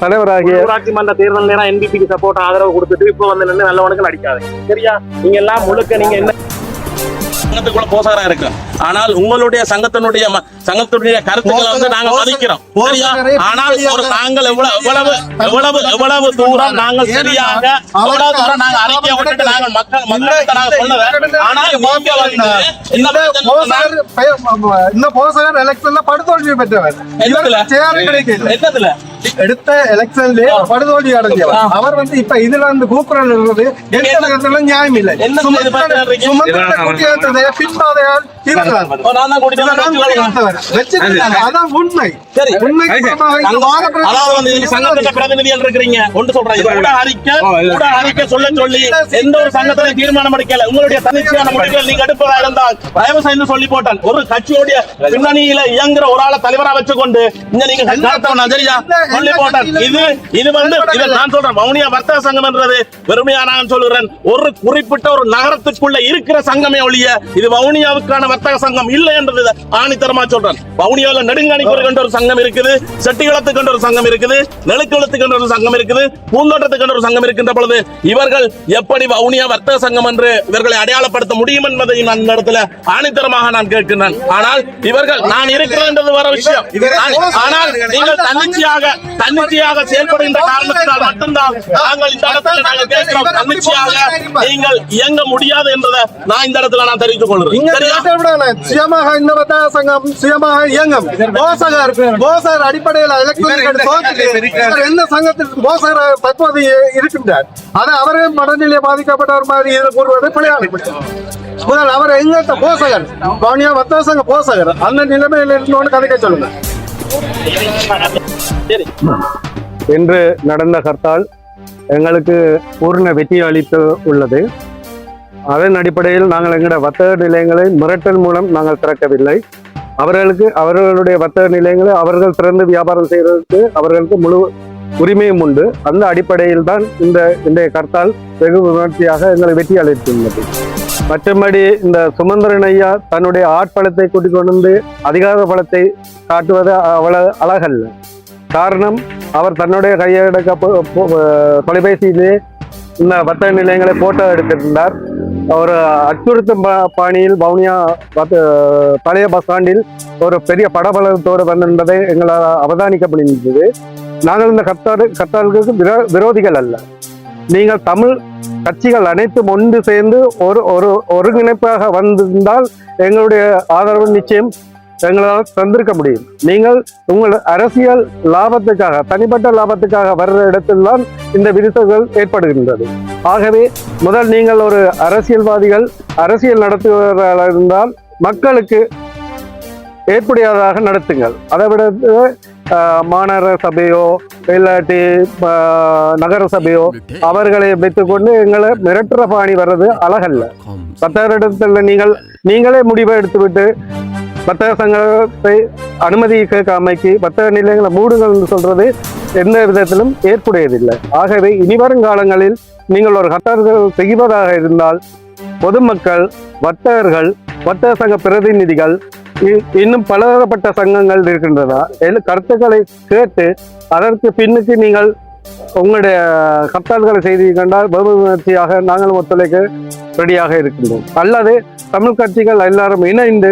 தலைவராகிய ஊராட்சி மன்ற தேர்தல் நேரம் என்பிபிக்கு சப்போர்ட் ஆதரவு கொடுத்துட்டு இப்போ வந்து நின்று நல்லவனுக்கு நடிக்காதீங்க சரியா? நீங்க எல்லாம் முழுக்க நீங்க என்ன சங்கத்துக்குள்ள போசாரா இருக்கு. ஆனால் உங்களுடைய சங்கத்தினுடைய சங்கத்தினுடைய கருத்துக்களை வந்து நாங்க மதிக்கிறோம். சரியா? ஆனால் ஒரு நாங்கள் எவ்வளவு எவ்வளவு எவ்வளவு எவ்வளவு தூரம் நாங்கள் சரியாக எவ்வளவு தூரம் நாங்க அறிக்கையை விட்டுட்டு நாங்கள் மக்கள் மக்களுக்கு நாங்க சொன்னதை ஆனால் நீங்க வந்து இந்த போசகர் எலெக்ஷன்ல படுதோல்வி பெற்றவர். என்னதுல? எடுத்த எலெக்ஷன்ல படுதோல்வி அடைஞ்சவர். அவர் வந்து இப்ப இதுல வந்து கூக்குரல் இருந்தது எந்த இடத்துல நியாயம் இல்லை. என்ன இது பண்றீங்க? சுமந்திர குட்டியாத்ததை பின்பாதையால். அதான் உண்மை. இந்த தீர்மானம் எடுக்கல. உங்களுடைய தன்னிச்சையான முடிவுகள் நீங்க எடுப்பதா இருந்தால் தயவு செய்து சொல்லி போட்டேன் ஒரு கட்சியுடைய பின்னணியில இயங்குற ஒரு ஆளை தலைவரா வச்சுக்கொண்டு இங்க நீங்க சரியா சொல்லி போட்டேன் இது இது வந்து இதை நான் சொல்றேன். வவுனியா வர்த்தக சங்கம் என்றது பெருமையா நான் சொல்லுறேன். ஒரு குறிப்பிட்ட ஒரு நகரத்துக்குள்ள இருக்கிற சங்கமே ஒழிய இது வவுனியாவுக்கான வர்த்தக சங்கம் இல்லை என்றது ஆணித்தரமா சொல்றேன். வவுனியாவுல நெடுங்காணிக்கு என்ற ஒரு சங்கம் இருக்குது செட்டிகளத்துக்கு என்ற ஒரு சங்கம் இருக்குது நெழுக்குளத்துக்கு என்ற ஒரு சங்கம் இருக்குது பூந்தோட்டத்துக்கு என்ற ஒரு சங்கம் இருக்கின்ற பொழுது இவர்கள் எப்படி வவுனியா வர்த்தக சங்கம் என்று இவர்களை அடையாளப்படுத்த முடியும் என்பதை நான் இந்த இடத்துல ஆணித்தரமாக நான் கேட்கின்றேன். ஆனால் இவர்கள் நான் இருக்கிறேன் என்றது வர விஷயம். ஆனால் நீங்கள் தன்னிச்சையாக தன்னிச்சையாக செயல்படுகின்ற காரணத்தினால் மட்டும்தான் நாங்கள் இந்த இடத்துல நாங்கள் கேட்கிறோம் தன்னிச்சையாக நீங்கள் இயங்க முடியாது என்றதை நான் இந்த இடத்துல நான் தெரிவித்துக் கொள்கிறேன். சுயமாக இந்த வர்த்தக சங்கம் சுயமாக இயங்கும். போசகர் போசகர் அடிப்படையில் இவர் எந்த சங்கத்தில் போசகர் தற்போது இருக்கின்றார்? அது அவரே மனநிலை பாதிக்கப்பட்டவர் மாதிரி கூறுவது பிழையான முதல் அவர் எங்க போசகர். பவனியா வர்த்தக சங்க போசகர். அந்த நிலைமையில் இருந்தோன்னு கதைக்க சொல்லுங்க. இன்று நடந்த ஹர்த்தால் எங்களுக்கு பூர்ண வெற்றி அளித்து உள்ளது. அதன் அடிப்படையில் நாங்கள் எங்களுடைய வர்த்தக நிலையங்களை மிரட்டல் மூலம் நாங்கள் திறக்கவில்லை. அவர்களுக்கு அவர்களுடைய வர்த்தக நிலையங்களை அவர்கள் திறந்து வியாபாரம் செய்வதற்கு அவர்களுக்கு முழு உரிமையும் உண்டு. அந்த அடிப்படையில் தான் இந்த இன்றைய கர்த்தால் வெகு விமர்சையாக எங்களை வெற்றி அளித்துள்ளது. மற்றபடி இந்த சுமந்திரன் ஐயா தன்னுடைய ஆட்பலத்தை கூட்டிக் கொண்டு வந்து அதிகார பலத்தை காட்டுவது அவ்வளவு அழகல்ல. காரணம் அவர் தன்னுடைய கையடக்க தொலைபேசியிலே இந்த வர்த்தக நிலையங்களை போட்டோ எடுத்திருந்தார். அவர் அச்சுறுத்தும் பாணியில் வவுனியா பழைய பஸ் ஸ்டாண்டில் ஒரு பெரிய படபலத்தோடு வந்திருந்ததை எங்களால் அவதானிக்க முடிந்தது நாங்கள் இந்த கத்தாடு கத்தாருக்கு விரோ விரோதிகள் அல்ல. நீங்கள் தமிழ் கட்சிகள் அனைத்தும் ஒன்று சேர்ந்து ஒரு ஒரு ஒருங்கிணைப்பாக வந்திருந்தால் எங்களுடைய ஆதரவு நிச்சயம் எங்களால் தந்திருக்க முடியும். நீங்கள் உங்கள் அரசியல் லாபத்துக்காக தனிப்பட்ட லாபத்துக்காக வர்ற இடத்தில்தான் இந்த விரிசல்கள் ஏற்படுகின்றது. ஆகவே முதல் நீங்கள் ஒரு அரசியல்வாதிகள் அரசியல் நடத்துவதாக இருந்தால் மக்களுக்கு ஏற்புடையதாக நடத்துங்கள். அதை விட மாநகர சபையோ இல்லாட்டி நகர சபையோ அவர்களை வைத்துக்கொண்டு எங்களை மிரட்டுற பாணி வர்றது அழகல்ல. பத்தாயிரத்தில் நீங்கள் நீங்களே முடிவை எடுத்துவிட்டு வர்த்தக சங்கத்தை அனுமதி கேட்காமைக்கு வர்த்தக நிலையங்களை மூடுங்கள் என்று சொல்றது எந்த விதத்திலும் ஏற்புடையதில்லை. ஆகவே இனி வரும் காலங்களில் நீங்கள் ஒரு கட்டார்கள் செய்வதாக இருந்தால் பொதுமக்கள் வர்த்தகர்கள் வர்த்தக சங்க பிரதிநிதிகள் இன்னும் பலதரப்பட்ட சங்கங்கள் இருக்கின்றதா? கருத்துக்களை கேட்டு அதற்கு பின்னுக்கு நீங்கள் உங்களுடைய கத்தால்களை செய்தி கண்டால் பகுமதியாக நாங்களும் ஒத்துழைக்க ரெடியாக இருக்கின்றோம். அல்லது தமிழ் கட்சிகள் எல்லாரும் இணைந்து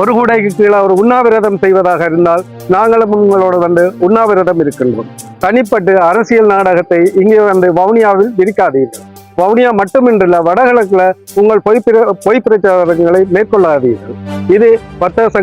ஒரு கூடைக்கு கீழே ஒரு உண்ணாவிரதம் செய்வதாக இருந்தால் நாங்களும் உங்களோட வந்து உண்ணாவிரதம் இருக்கின்றோம். தனிப்பட்டு அரசியல் நாடகத்தை இங்கே வந்து வவுனியாவில் விரிக்காதீர்கள். வவுனியா மட்டுமின்றல்ல வடகிழக்குல உங்கள் பொய் பிர- பொய் பிரச்சாரங்களை மேற்கொள்ளாதீர்கள். இது வர்த்தக